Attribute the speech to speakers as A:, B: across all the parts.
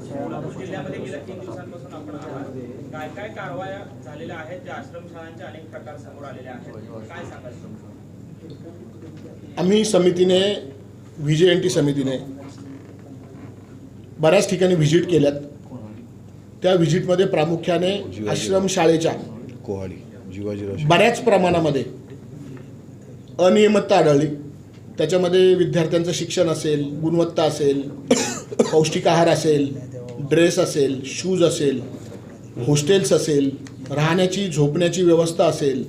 A: सोलापूर जिल्ह्यामध्ये गेल्या तीन दिवसांपासून आपण आहात. काय काय कारवाया झालेल्या आहेत? ज्या आश्रमशाळांचे अनेक प्रकार समोर आलेले आहेत. काय सांगाल तुम्ही
B: आम्ही समितीने व्ही जे एन टी समितीने बऱ्याच ठिकाणी व्हिजिट केल्यात. त्या व्हिजिटमध्ये प्रामुख्याने आश्रमशाळेच्या बऱ्याच प्रमाणामध्ये अनियमितता आढळली. त्याच्यामध्ये विद्यार्थ्यांचं शिक्षण असेल गुणवत्ता असेल पौष्टिक आहार असेल ड्रेस असेल शूज असेल हॉस्टेल्स असेल राहण्याची झोपण्याची व्यवस्था असेल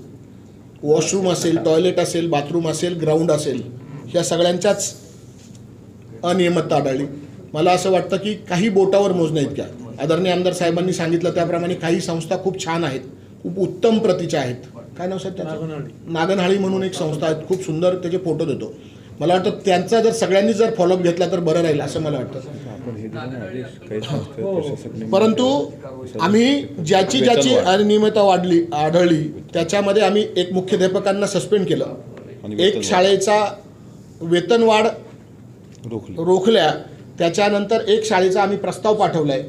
B: वॉशरूम असेल टॉयलेट असेल बाथरूम असेल ग्राउंड असेल ह्या सगळ्यांच्याच अनियमितता आढळली. मला असं वाटतं की काही बोटावर मोजण्या इतक्या. आदरणीय आमदार साहेबांनी सांगितलं त्याप्रमाणे काही संस्था खूप छान आहेत. खूप उत्तम प्रतीच्या आहेत. काय नाव साहेब नागनहाळी म्हणून एक संस्था आहेत. खूप सुंदर त्याचे फोटो देतो. मला वाटतं त्यांचा जर सगळ्यांनी जर फॉलोअप घेतला तर बरं राहील असं मला वाटतं.
C: हे
B: परंतु आम्ही ज्याची ज्याची अनियमितता वाढली आढळली त्याच्यामध्ये आम्ही एक मुख्याध्यापकांना सस्पेंड केलं.
C: आणि
B: एक. शाळेचा वेतनवाढ
C: रोखलं.
B: रोखल्या त्याच्यानंतर एक शाळेचा आम्ही प्रस्ताव पाठवला आहे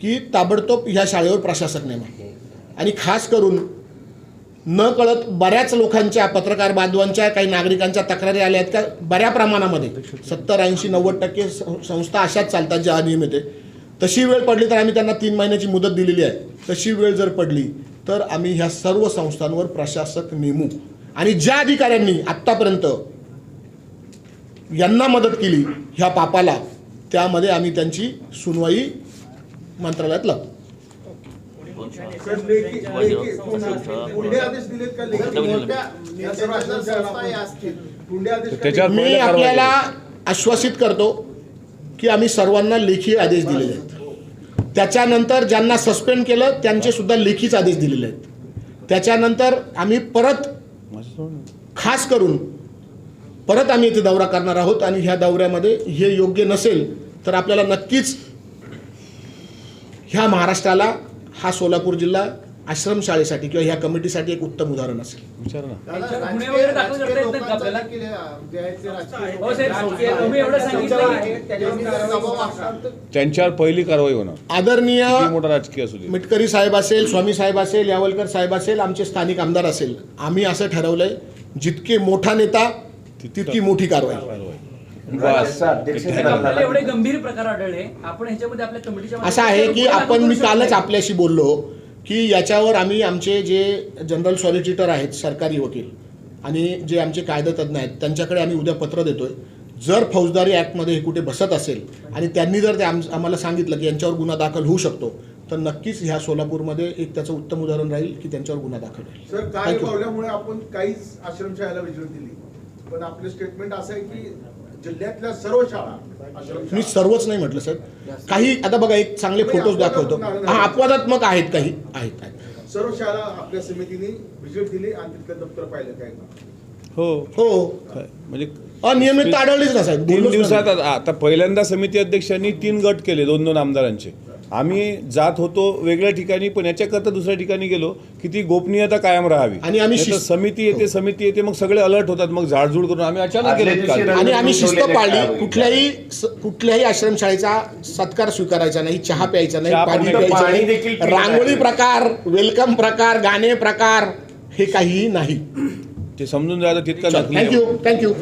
B: की ताबडतोब ह्या शाळेवर प्रशासक नेमा. आणि खास करून न कळत बऱ्याच लोकांच्या पत्रकार बांधवांच्या काही नागरिकांच्या तक्रारी आल्या आहेत का? बऱ्या प्रमाणामध्ये. सत्तर ऐंशी नव्वद टक्के सं- संस्था अशाच चालतात ज्या अनियमित आहे तशी वेळ पडली तर आम्ही त्यांना तीन महिन्याची मुदत दिलेली आहे. तशी वेळ जर पडली तर आम्ही ह्या सर्व संस्थांवर प्रशासक नेमू. आणि ज्या अधिकाऱ्यांनी आत्तापर्यंत यांना मदत केली ह्या पापाला त्यामध्ये आम्ही त्यांची सुनवाई मंत्रालयात लावतो मी आपल्याला आश्वासित करतो की आम्ही सर्वांना लेखी आदेश दिलेले आहेत त्याच्यानंतर ज्यांना सस्पेंड केलं त्यांचे सुद्धा लेखीच आदेश दिलेले आहेत त्याच्यानंतर आम्ही परत. खास करून परत आम्ही इथे दौरा करणार आहोत आणि ह्या दौऱ्यामध्ये हे योग्य नसेल तर आपल्याला नक्कीच ह्या महाराष्ट्राला हा सोलापूर जिल्हा आश्रमशाळेसाठी किंवा ह्या कमिटीसाठी एक उत्तम उदाहरण असेल.
C: विचार ना.
D: त्यांच्यावर हो
C: त्यांच्यावर पहिली कारवाई होणार.
B: आदरणीय
C: मोठा राजकीय असू दे.
B: मिटकरी साहेब असेल स्वामी साहेब असेल यावलकर साहेब असेल आमचे स्थानिक आमदार असेल आम्ही असं ठरवलंय जितके मोठा नेता तितकी मोठी कारवाई.
D: आपल्याला एवढे गंभीर प्रकार आढळले. आपण ह्याच्यामध्ये आपल्या कमिटीच्या
B: असं आहे की आपण मी कालच आपल्याशी बोललो की याच्यावर आम्ही आमचे जे जनरल सॉलिसिटर आहेत सरकारी वकील आणि जे आमचे कायदेतज्ञ आहेत त्यांच्याकडे आम्ही उद्या पत्र देतोय. जर फौजदारी ॲक्टमध्ये हे कुठे बसत असेल आणि त्यांनी जर ते आम आम्हाला सांगितलं की यांच्यावर गुन्हा दाखल होऊ शकतो तर नक्कीच ह्या सोलापूरमध्ये एक त्याचं उत्तम उदाहरण राहील की त्यांच्यावर गुन्हा दाखल होईल.
E: सर काय आपण काहीच आश्रमशाळेला विजय दिली? पण आपलं स्टेटमेंट असं आहे की जिल्ह्यातल्या सर्व शाळा
B: मी सर्वच नाही म्हटलं साहेब काही आता बघा एक चांगले फोटोज दाखवतो. हा अपवादात्मक आहेत काही आहेत आहेत.
E: सर्व शाळा आपल्या समितीने व्हिजिट दिली आणि तिथलं दप्तर पाहिलं काय
C: हो.
B: हो.
C: काय, म्हणजे
B: अनियमितता आढळलीच ना साहेब.
C: तीन
B: बोललोच ना
C: दिवसात आता पहिल्यांदा समिती अध्यक्षांनी तीन गट केले दोन दोन आमदारांचे. आम्ही जात होतो वेगळ्या ठिकाणी पण याच्याकरता दुसऱ्या ठिकाणी गेलो की ती गोपनीयता कायम राहावी.
B: आणि आम्ही
C: नाहीतर
B: शिस्त-
C: समिती येते समिती येते मग सगळे अलर्ट होतात मग झाडझूड करून आम्ही अचानक गेलो काल.
B: आणि आम्ही शिस्त पाळली. कुठल्याही स- कुठल्याही आश्रमशाळेचा सत्कार स्वीकारायचा नाही चहा प्यायचा नाही
C: चहा
B: पाणी
C: पण-
B: प्यायचं
F: पाणी
B: नाही.
F: देखील पिलं
B: रांगोळी
F: नाही.
B: प्रकार वेलकम प्रकार गाणे प्रकार हे काहीही नाही.
C: ते समजून जायचं तितकं नकली आहे.
B: Thank you thank you